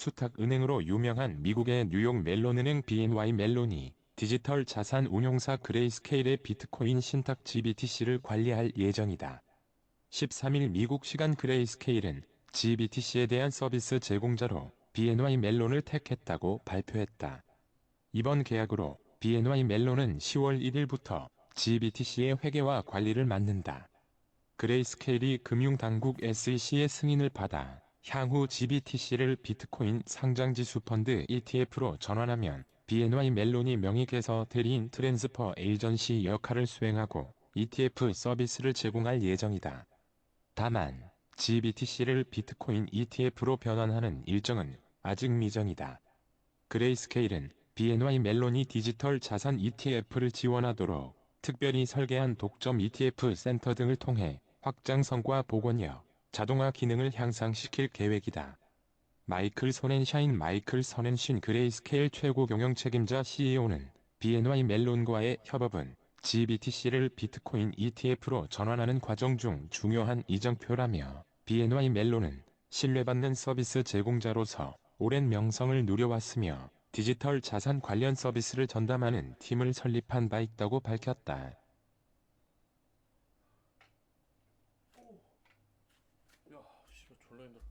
수탁은행으로 유명한 미국의 뉴욕 멜론은행 BNY 멜론이 디지털 자산 운용사 그레이스케일의 비트코인 신탁 GBTC를 관리할 예정이다. 13일 미국 시간 그레이스케일은 GBTC에 대한 서비스 제공자로 BNY 멜론을 택했다고 발표했다. 이번 계약으로 BNY 멜론은 10월 1일부터 GBTC의 회계와 관리를 맡는다. 그레이스케일이 금융당국 SEC의 승인을 받아 향후 GBTC를 비트코인 상장지수 펀드 ETF로 전환하면 BNY 멜론이 명의개서 대리인 트랜스퍼 에이전시 역할을 수행하고 ETF 서비스를 제공할 예정이다. 다만 GBTC를 비트코인 ETF로 변환하는 일정은 아직 미정이다. 그레이스케일은 BNY 멜론이 디지털 자산 ETF를 지원하도록 특별히 설계한 독점 ETF 센터 등을 통해 확장성과 복원력, 자동화 기능을 향상시킬 계획이다. 마이클 손앤샤인 마이클 선앤신 그레이스케일 최고 경영 책임자 CEO는 BNY 멜론과의 협업은 GBTC를 비트코인 ETF로 전환하는 과정 중 중요한 이정표라며 BNY 멜론은 신뢰받는 서비스 제공자로서 오랜 명성을 누려왔으며 디지털 자산 관련 서비스를 전담하는 팀을 설립한 바 있다고 밝혔다. 야, 씨발 졸라 힘들어.